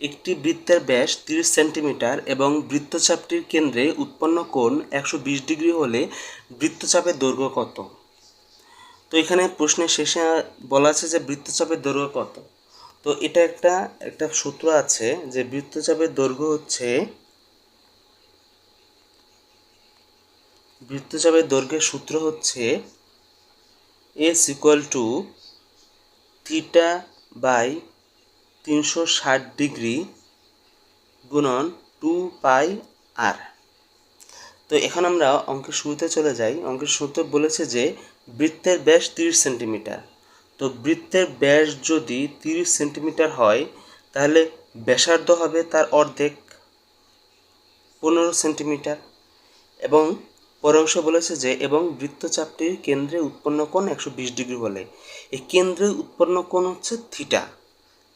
একটি বৃত্তের ব্যাস তিরিশ সেন্টিমিটার এবং বৃত্তচাপটির কেন্দ্রে উৎপন্ন কোণ একশো বিশ ডিগ্রি হলে বৃত্তচাপের দৈর্ঘ্য কত? তো এখানে প্রশ্নের শেষে বলা আছে যে বৃত্তচাপের দৈর্ঘ্য কত? তো এটা একটা একটা সূত্র আছে যে বৃত্তচাপের দৈর্ঘ্য হচ্ছে, বৃত্তচাপের দৈর্ঘ্যের সূত্র হচ্ছে S equal to theta by তিনশো ষাট ডিগ্রি গুণন টু পাই আর। তো এখন আমরা অঙ্কের শুরুতে চলে যাই। অঙ্কের শুরুতে বলেছে যে বৃত্তের ব্যাস তিরিশ সেন্টিমিটার। তো বৃত্তের ব্যাস যদি তিরিশ সেন্টিমিটার হয়, তাহলে ব্যাসার্ধ হবে তার অর্ধেক পনেরো সেন্টিমিটার। এবং পরের অংশ বলেছে যে, এবং বৃত্তচাপটির কেন্দ্রে উৎপন্ন কোণ একশো বিশ ডিগ্রি বলে। এই কেন্দ্রে উৎপন্ন কোণ হচ্ছে থিটা।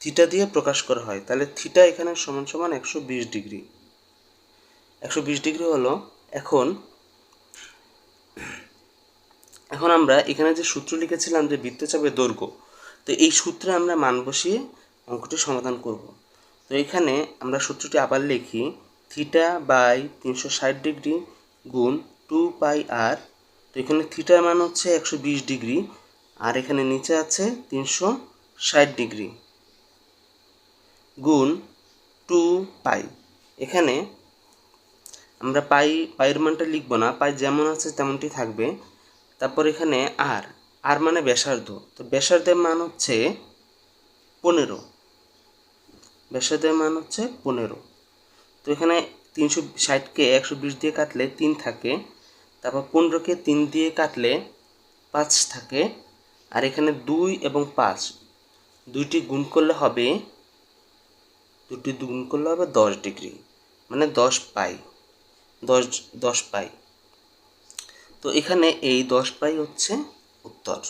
থিটা দিয়ে প্রকাশ করা হয়, তাহলে থিটা এখানে সমান সমান একশো বিশ ডিগ্রি। একশো বিশ ডিগ্রি হলো এখন এখন আমরা এখানে যে সূত্র লিখেছিলাম যে বৃত্তচাপের দৈর্ঘ্য, তো এই সূত্রে আমরা মান বসিয়ে অঙ্কটি সমাধান করব। তো এখানে আমরা সূত্রটি আবার লিখি থিটা বাই তিনশো ষাট ডিগ্রি গুণ টু পাই আর তো এখানে থিটার মান হচ্ছে একশো বিশ ডিগ্রি, আর এখানে নিচে আছে তিনশো ষাট ডিগ্রি। গুণ টু পাই। এখানে আমরা পাই, পাইয়ের মানটা লিখব না, পাই যেমন আছে তেমনটি থাকবে। তারপর এখানে আর আর মানে ব্যাসার্ধ। তো ব্যাসার্ধের মান হচ্ছে পনেরো। ব্যাসার্ধের মান হচ্ছে পনেরো। তো এখানে তিনশো ষাটকে একশো বিশ দিয়ে কাটলে তিন থাকে। তারপর পনেরোকে তিন দিয়ে কাটলে পাঁচ থাকে। আর এখানে দুই এবং পাঁচ, দুইটি গুণ করলে হবে দুটি দুগুণ করলে হবে দশ ডিগ্রি। মানে দশ পাই। দশ দশ পাই। তো এখানে এই দশ পাই হচ্ছে উত্তর।